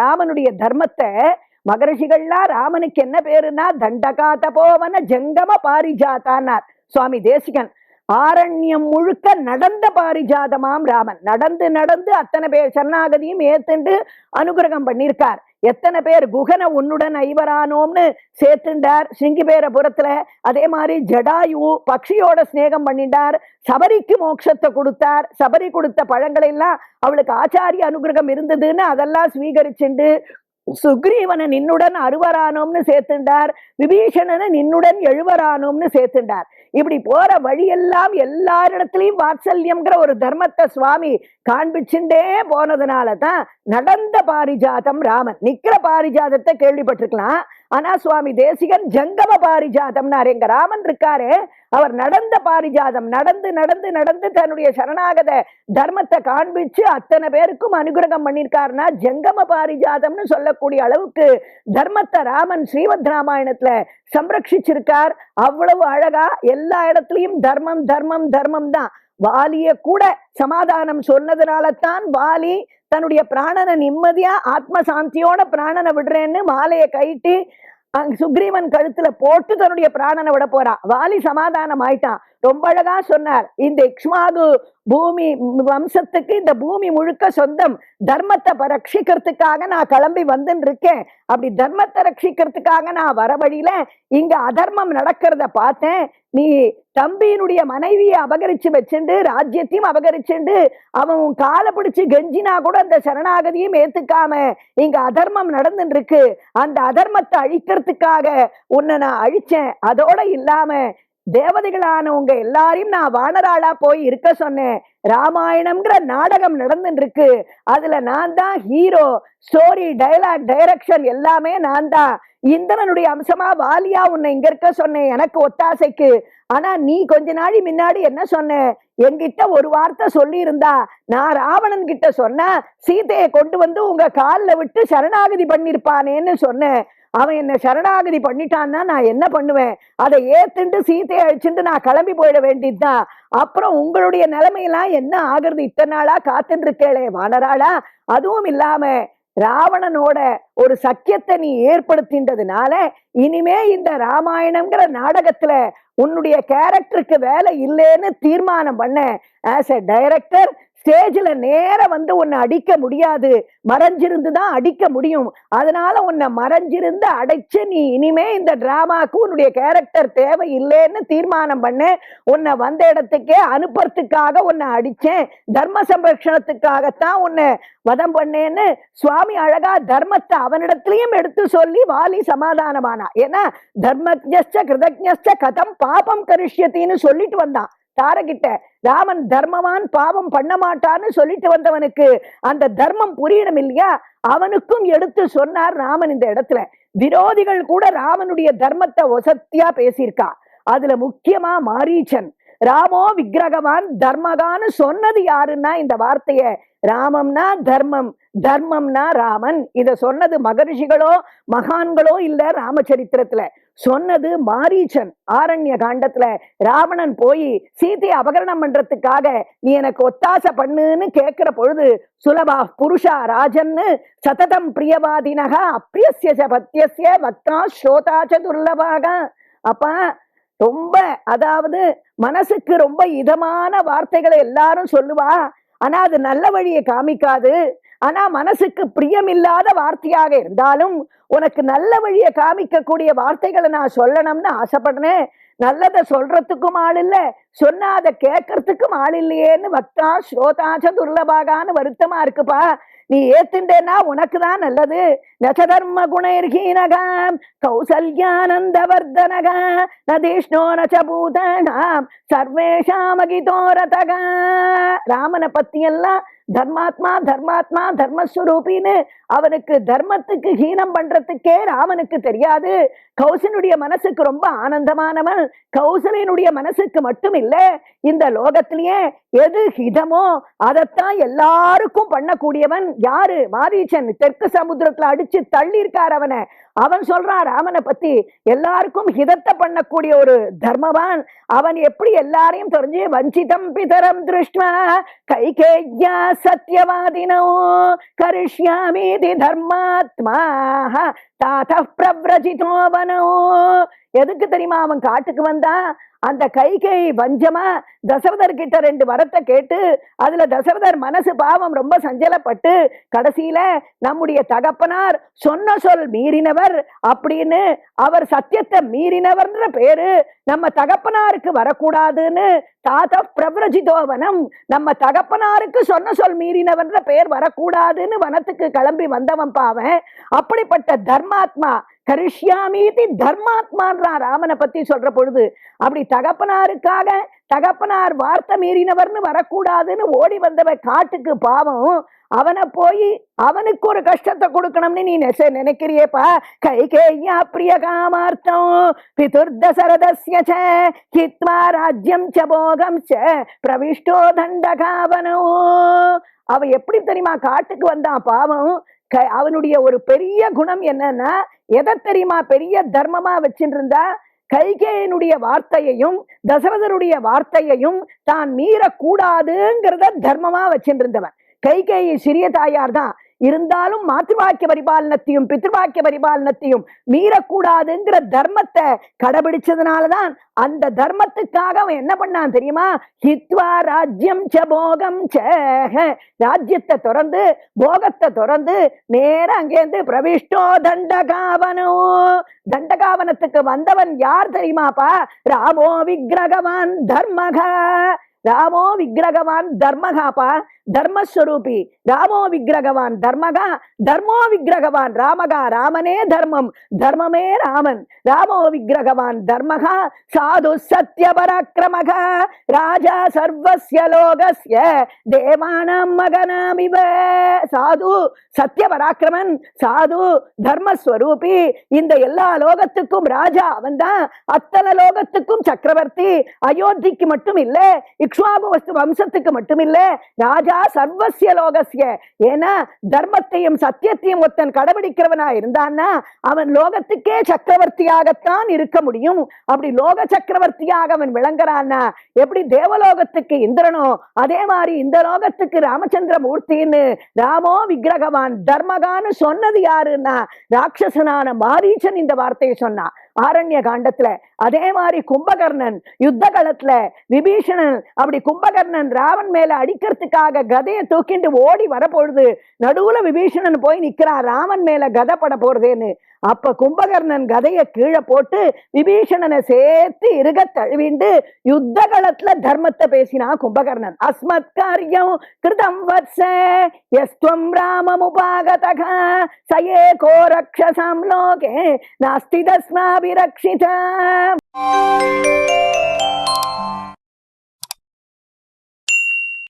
ராமனுடைய தர்மத்தை மகரிஷிகள்லாம் ராமனுக்கு என்ன பேருன்னா தண்டகாத போவன ஜங்கம பாரிஜாத்தானார். சுவாமி தேசிகன் ஆரண்யம் முழுக்க நடந்த பாரிஜாதமாம் ராமன். நடந்து நடந்து அத்தனை பேர் சரணாகதியும் ஏத்துண்டு அனுகிரகம் பண்ணியிருக்கார் எத்தனை பேர் குகனை உன்னுடன் ஐவரானோம்னு சேர்த்துண்டார். சிங்கிபேரபுரத்துல அதே மாதிரி ஜடாயு பக்ஷியோட சிநேகம் பண்ணிட்டார் சபரிக்கு மோட்சத்தை கொடுத்தார். சபரி கொடுத்த பழங்களை எல்லாம் அவளுக்கு ஆச்சாரிய அனுகிரகம் இருந்ததுன்னு அதெல்லாம் ஸ்வீகரிச்சுண்டு சுக்ரீவனை நின்னுடன் அறுவரானோம்னு சேர்த்துண்டார். விபீஷணனை நின்னுடன் எழுவரானோம்னு சேர்த்துண்டார். இப்படி போற வழியெல்லாம் எல்லாரிடத்துலயும் வாத்சல்யம்ங்கிற ஒரு தர்மத்தை சுவாமி காண்பிச்சுட்டே போனதுனால தான் நடந்த பாரிஜாதம் ராமன். நிக்கிற பாரிஜாதத்தை கேள்விப்பட்டிருக்கலாம். ஆனா சுவாமி தேசிகன் ஜங்கம பாரிஜாதம்னாரு. எங்க ராமன் இருக்காரு. அவர் நடந்த பாரிஜாதம் நடந்து நடந்து நடந்து தன்னுடைய சரணாகத தர்மத்தை காண்பிச்சு அத்தனை பேருக்கும் அனுகிரகம் பண்ணியிருக்காருன்னா ஜங்கம பாரிஜாதம்னு சொல்லக்கூடிய அளவுக்கு தர்மத்தை ராமன் ஸ்ரீமத் ராமாயணத்துல சம்ரட்சிச்சிருக்கார். அவ்வளவு அழகா எல்லா இடத்துலயும் தர்மம் தர்மம் தர்மம் தான். வாலிய கூட சமாதானம் சொன்னதுனால தான் வாலி தன்னுடைய பிராணனை நிம்மதியா ஆத்ம சாந்தியோட பிராணனை விடுறேன்னு மாலையை கைட்டு சுக்ரீவன் கழுத்துல போட்டு தன்னுடைய பிராணனை விட போறான் வாலி சமாதானம் ஆயிட்டான் ரொம்ப அழகா சொன்னார். இந்த இக்ஷ்மாகு பூமி வம்சத்துக்கு இந்த பூமி முழுக்க சொந்தம். தர்மத்தை ப- ரட்சிக்கிறதுக்காக நான் கிளம்பி வந்துன்னு இருக்கேன். அப்படி தர்மத்தை ரட்சிக்கிறதுக்காக நான் வர வழியில இங்க அதர்மம் நடக்கிறத பார்த்தேன். நீ தம்பியினுடைய மனைவியை அபகரிச்சு வச்சுண்டு ராஜ்யத்தையும் அபகரிச்சுண்டு அவன் உன் காலை பிடிச்சு கெஞ்சினா கூட அந்த சரணாகதியும் ஏத்துக்காம இங்க அதர்மம் நடந்துட்டு இருக்கு. அந்த அதர்மத்தை அழிக்கிறதுக்காக உன்னை நான் அழிச்சேன். அதோட இல்லாம தேவதைகளான உங்க எல்லாரையும் நான் வானராளா போய் இருக்க சொன்னேன். ராமாயணம்ங்கிற நாடகம் நடந்துட்டு இருக்கு அதுல நான் தான் ஹீரோ ஸ்டோரி டைலாக் டைரக்ஷன் எல்லாமே நான் தான். இந்திரனுடைய அம்சமா வாலியா உன்னை இங்க இருக்க சொன்னேன் எனக்கு ஒத்தாசைக்கு. ஆனா நீ கொஞ்ச நாளி முன்னாடி என்ன சொன்ன? என்கிட்ட ஒரு வார்த்தை சொல்லி இருந்தா நான் ராவணன் கிட்ட சொன்ன சீதையை கொண்டு வந்து உங்க கால்ல விட்டு சரணாகதி பண்ணிருப்பானேன்னு சொன்னேன். அவன் என்ன சரணாகதி பண்ணிட்டான்னா நான் என்ன பண்ணுவேன்? அதை ஏத்துண்டு சீதையை அழிச்சுட்டு நான் கிளம்பி போயிட வேண்டியதுதான். அப்புறம் உங்களுடைய நிலைமையெல்லாம் என்ன ஆகுறது? இத்தனை நாளா காத்துட்டு இருக்கேளே வானராளா? அதுவும் இல்லாம ராவணனோட ஒரு சக்கியத்தை நீ ஏற்படுத்தின்றதுனால இனிமே இந்த ராமாயணம்ங்கிற நாடகத்துல உன்னுடைய கேரக்டருக்கு வேலை இல்லைன்னு தீர்மானம் பண்ண ஆஸ் எ டைரக்டர் ஸ்டேஜில் நேர வந்து உன்னை அடிக்க முடியாது. மறைஞ்சிருந்து தான் அடிக்க முடியும். அதனால உன்னை மறைஞ்சிருந்து அடைச்சு நீ இனிமே இந்த டிராமாக்கு உன்னுடைய கேரக்டர் தேவை இல்லைன்னு தீர்மானம் பண்ண. உன்னை வந்த இடத்துக்கே அனுப்புறதுக்காக உன்னை அடிச்சேன். தர்ம சம்பரட்சணத்துக்காகத்தான் உன்னை வதம் பண்ணேன்னு சுவாமி அழகா தர்மத்தை அவனிடத்துலையும் எடுத்து சொல்லி வாலி சமாதானமானா ஏன்னா தர்மஜ்ஞ கிருதஜ்ஞ கதம் பாபம் கரிஷ்யத்தின்னு சொல்லிட்டு வந்தான். தாரகிட்ட ராமன் தர்மவான் பாவம் பண்ண மாட்டான்னு சொல்லிட்டு வந்தவனுக்கு அந்த தர்மம் புரியணும் இல்லையா? அவனுக்கும் எடுத்து சொன்னார் ராமன் இந்த இடத்துல. விரோதிகள் கூட ராமனுடைய தர்மத்தை ஒசத்தியா பேசியிருக்கா. அதுல முக்கியமா மாரீச்சன். ராமோ விக்கிரகவான் தர்மகான்னு சொன்னது யாருன்னா? இந்த வார்த்தைய ராமம்னா தர்மம் தர்மம்னா ராமன். இத சொன்னது மகரிஷிகளோ மகான்களோ இல்ல ராமச்சரித்திரத்துல. சொன்னது மாரீச்சன் ஆரண்ய காண்டத்துல ராவணன் போய் சீதையை அபகரணம் பண்றதுக்காக நீ எனக்கு ஒத்தாசை பண்ணுன்னு கேட்கிற பொழுது சுலபா புருஷா ராஜன்னு சததம் பிரியவாதினகா அப்பியசிய பத்தியசிய வக்தா ஸ்ரோதாச்ச துர்லபாக. அப்ப ரொம்ப அதாவது மனசுக்கு ரொம்ப இதமான வார்த்தைகளை எல்லாரும் சொல்லுவா. ஆனா அது நல்ல வழியை காமிக்காது. ஆனா மனசுக்கு பிரியமில்லாத வார்த்தையாக இருந்தாலும் உனக்கு நல்ல வழியை காமிக்கக்கூடிய வார்த்தைகளை நான் சொல்லணும்னு ஆசைப்படுறேன். நல்லதை சொல்றதுக்கும் ஆள் இல்லை. சொன்னா அதை கேட்கறதுக்கும் ஆள் இல்லையேன்னு வக்தா ஸ்ரோதாச்ச துர்லபாகான்னு வருத்தமா இருக்குப்பா. நீ ஏத்துண்டேன்னா உனக்கு தான் நல்லது. நச்சதர்ம குணைர்ஹீனகாம் கௌசல்யானந்தவர்தனக நதீஷ்ணோ நச்ச பூதனாம் சர்வேஷாமகிதோ ராமனை பத்தி எல்லாம் தர்மாத்மா தர்மாத்மா தர்மஸ்வரூபின்னு அவனுக்கு தர்மத்துக்கு ஹீனம் பண்றதுக்கே ராமனுக்கு தெரியாது. கௌசனுடைய மனசுக்கு ரொம்ப ஆனந்தமானவன். கௌசலினுடைய மனசுக்கு மட்டும் இல்லை. இந்த லோகத்திலேயே எது ஹிதமோ அதைத்தான் எல்லாருக்கும் பண்ணக்கூடியவன் யாரு? மாரீச்சன் தெற்கு சமுத்திரத்துல அடிச்சு தள்ளி இருக்கார் அவனை. அவன் சொல்றான் ராமனை பத்தி எல்லாருக்கும் ஹிதத்தை பண்ணக்கூடிய ஒரு தர்மவான். அவன் எப்படி எல்லாரையும் தெரிஞ்சு வஞ்சிதம் பிதரம் திருஷ்மா கைகேயா சத்தியவாதினோ கரிஷ்யாமீதி தர்மாத்மா தாத பிரவ்ரஜிதோ வனோ. எதுக்கு தெரியுமா அவன் காட்டுக்கு வந்தான் அந்த கைகை வஞ்சமா தசரதர் கிட்ட ரெண்டு வரத்தை கேட்டு அதுல தசரதர் மனசு பாவம் ரொம்ப சஞ்சலப்பட்டு கடைசியில நம்முடைய தகப்பனார் சொன்ன சொல் மீறினவர் அப்படின்னு அவர் சத்தியத்தை மீறினவர்ன்ற பேரு நம்ம தகப்பனாருக்கு வரக்கூடாதுன்னு தாத பிரபிரஜிதோவனம் நம்ம தகப்பனாருக்கு சொன்ன சொல் மீறினவன்ற பெயர் வரக்கூடாதுன்னு வனத்துக்கு கிளம்பி வந்தவன் பாவன். அப்படிப்பட்ட தர்மாத்மா கரிஷ்யாமீதி தர்மாத்மான்றா ராமனை பத்தி சொல்ற பொழுது அப்படி தகப்பனாருக்காக தகப்பனார் வார்த்தை மீறினவர்னு வரக்கூடாதுன்னு ஓடி வந்தவன் காட்டுக்கு பாவம். அவனை போய் அவனுக்கு ஒரு கஷ்டத்தை கொடுக்கணும்னு நீ நெச நினைக்கிறியேப்பா? கைகேயா பிரிய காமார்த்தம் பிதுர்தசரதஸ்ய ச ஹித்வா ராஜ்யம் ச போகம் ச பிரவிஷ்டோ தண்டகாவனோ அவ எப்படி தெரியுமா? காட்டுக்கு வந்தான் பாவம். க- அவனுடைய ஒரு பெரிய குணம் என்னன்னா எதை தெரியுமா? பெரிய தர்மமா வச்சிருந்தா கைகேயனுடைய வார்த்தையையும் தசரதனுடைய வார்த்தையையும் தான் மீறக்கூடாதுங்கிறத தர்மமா வச்சிருந்தவன். கைகேயி சிறிய தாயார் தான் இருந்தாலும் மாத்திருவாக்கிய பரிபாலனத்தையும் பித்ருவாக்கிய பரிபாலனத்தையும் மீறக்கூடாதுங்கிற தர்மத்தை கடைபிடிச்சதுனாலதான் அந்த தர்மத்துக்காக அவன் என்ன பண்ணான் தெரியுமா? ஹித்வா ராஜ்யம் ச போகம் ச ராஜ்யத்தை திறந்து போகத்தை திறந்து நேரா அங்கேருந்து பிரவிஷ்டோ தண்டகாவனோ. தண்டகாவனத்துக்கு வந்தவன் யார் தெரியுமாப்பா? ராமோ விக்கிரகவான் தர்மகா. ராமோ விக்கிரகவான் தர்மகாப்பா தர்மஸ்வரூபி. ராமோ விக்கிரகவான் தர்மகா தர்மோ விக்கிரகவான் ராமகா. ராமனே தர்மம் தர்மமே ராமன். ராமோ விக்கிரகவான் தர்மகா சாது சத்ய பராக்கிரமகா ராஜா சர்வசிய லோகஸ்ய தேவானாம் மகனாமிவ சாது சத்ய பராக்கிரமன் சாது தர்மஸ்வரூபி. இந்த எல்லா லோகத்துக்கும் ராஜா அவன்தான் அத்தனை லோகத்துக்கும் சக்கரவர்த்தி. அயோத்திக்கு மட்டும் இல்லை இக்ஷ்வாகு வம்சத்துக்கு மட்டுமில்லை ராஜா சர்வஸ்ய லோகசிய ஏன்னா தர்மத்தையும் சத்தியத்தையும் ஒருத்தன் கடைபிடிக்கிறவனா இருந்தான்னா அவன் லோகத்துக்கே சக்கரவர்த்தியாகத்தான் இருக்க முடியும். அப்படி லோக சக்கரவர்த்தியாக அவன் விளங்குறான்னா எப்படி தேவலோகத்துக்கு இந்திரனோ அதே மாதிரி இந்த லோகத்துக்கு ராமச்சந்திர மூர்த்தின்னு ராமோ விக்கிரகவான் தர்மகான்னு சொன்னது யாருன்னா ராட்சசனான மாரீச்சன் இந்த வார்த்தையை சொன்னான் ஆரண்ய காண்டத்துல அதே மாதிரி கும்பகர்ணன் யுத்த காலத்துல விபீஷணன் அப்படி கும்பகர்ணன் ராவன் மேல அடிக்கிறதுக்காக கதையை தூக்கிட்டு ஓடி வரப்பொழுது நடுவுல விபீஷணன் போய் நிக்கிறான். ராமன் மேல கதை பட போறதேன்னு. அப்ப கும்பகர்ணன் கதையை கீழே போட்டு விபீஷணனை சேர்த்து இருக தழுவிண்டு யுத்த காலத்துல தர்மத்தை பேசினா கும்பகர்ணன். அஸ்மத் காரியம் கிருதம் வத்ச யஸ்துவம் ராமமுபாகதக சயே கோ ரக்ஷசாம் லோகே நாஸ்தி தஸ்மாபிரக்ஷிதா